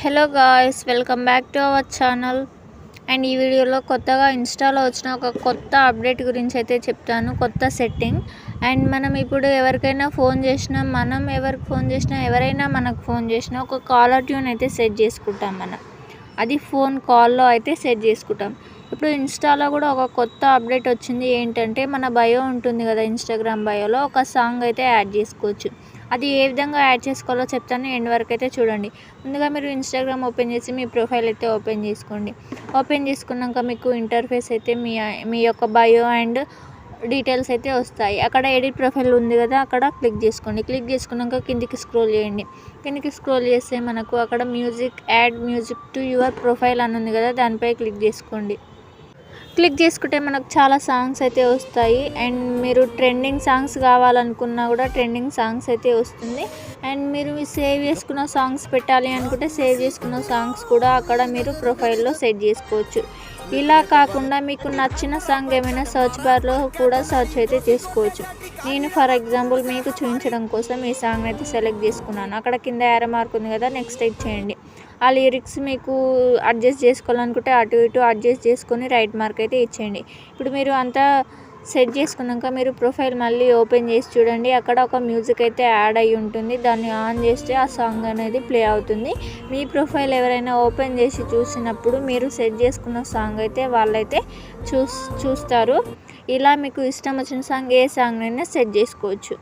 Hello guys welcome back to our channel and ఈ వీడియోలో కొత్తగా ఇన్స్టాలో వచ్చిన ఒక కొత్త అప్డేట్ గురించి అయితే చెప్తాను కొత్త సెట్టింగ్ అండ్ మనం ఇప్పుడు ఎవరికైనా ఫోన్ చేసినా మనం ఎవరికి ఫోన్ చేసినా ఎవరైనా మనకు ఫోన్ చేసినా ఒక కాలర్ ట్యూన్ అయితే సెట్ చేసుకుంటాం మనం. అది ఫోన్ కాల్లో అయితే సెట్ చేసుకుంటాం. ఇప్పుడు ఇన్స్టాలో కూడా ఒక కొత్త అప్డేట్ వచ్చింది ఏంటంటే మన బయో ఉంటుంది కదా ఇన్స్టాగ్రామ్ బయోలో ఒక సాంగ్ అయితే యాడ్ చేసుకోవచ్చు. అది ఏ విధంగా యాడ్ చేసుకోవాలో చెప్తాను ఎండ్ వరకు అయితే చూడండి. ముందుగా మీరు ఇన్స్టాగ్రామ్ ఓపెన్ చేసి మీ ప్రొఫైల్ అయితే ఓపెన్ చేసుకోండి. ఓపెన్ చేసుకున్నాక మీకు ఇంటర్ఫేస్ అయితే మీ మీ యొక్క బయో అండ్ డీటెయిల్స్ అయితే వస్తాయి. అక్కడ ఎడిట్ ప్రొఫైల్ ఉంది కదా అక్కడ క్లిక్ చేసుకోండి. క్లిక్ చేసుకున్నాక కిందికి స్క్రోల్ చేయండి. కిందికి స్క్రోల్ చేస్తే మనకు అక్కడ music add music to your profile అని ఉంది కదా దానిపై క్లిక్ చేసుకోండి. క్లిక్ చేసుకుంటే మనకు చాలా సాంగ్స్ అయితే వస్తాయి. అండ్ మీరు ట్రెండింగ్ సాంగ్స్ కావాలనుకున్నా కూడా ట్రెండింగ్ సాంగ్స్ అయితే వస్తుంది. అండ్ మీరు సేవ్ చేసుకున్న సాంగ్స్ పెట్టాలి అనుకుంటే సేవ్ చేసుకున్న సాంగ్స్ కూడా అక్కడ మీరు ప్రొఫైల్లో సెట్ చేసుకోవచ్చు. ఇలా కాకుండా మీకు నచ్చిన సాంగ్ ఏమైనా సర్చ్ బార్లో కూడా సర్చ్ అయితే చేసుకోవచ్చు. నేను ఫర్ ఎగ్జాంపుల్ మీకు చూపించడం కోసం ఈ సాంగ్ అయితే సెలెక్ట్ చేసుకున్నాను. అక్కడ కింద యార మార్క్ ఉంది కదా నెక్స్ట్ చేయండి. ఆ లిరిక్స్ మీకు అడ్జస్ట్ చేసుకోవాలనుకుంటే అటు ఇటు అడ్జస్ట్ చేసుకొని రైట్ మార్క్ అయితే ఇచ్చేయండి. ఇప్పుడు మీరు అంతా సెట్ చేసుకున్నాక మీరు ప్రొఫైల్ మళ్ళీ ఓపెన్ చేసి చూడండి. అక్కడ ఒక మ్యూజిక్ అయితే యాడ్ అయ్యి ఉంటుంది. దాన్ని ఆన్ చేస్తే ఆ సాంగ్ అనేది ప్లే అవుతుంది. మీ ప్రొఫైల్ ఎవరైనా ఓపెన్ చేసి చూసినప్పుడు మీరు సెట్ చేసుకున్న సాంగ్ అయితే వాళ్ళైతే చూస్ చూస్తారు. ఇలా మీకు ఇష్టం వచ్చిన సాంగ్ ఏ సాంగ్ అయినా సెట్ చేసుకోవచ్చు.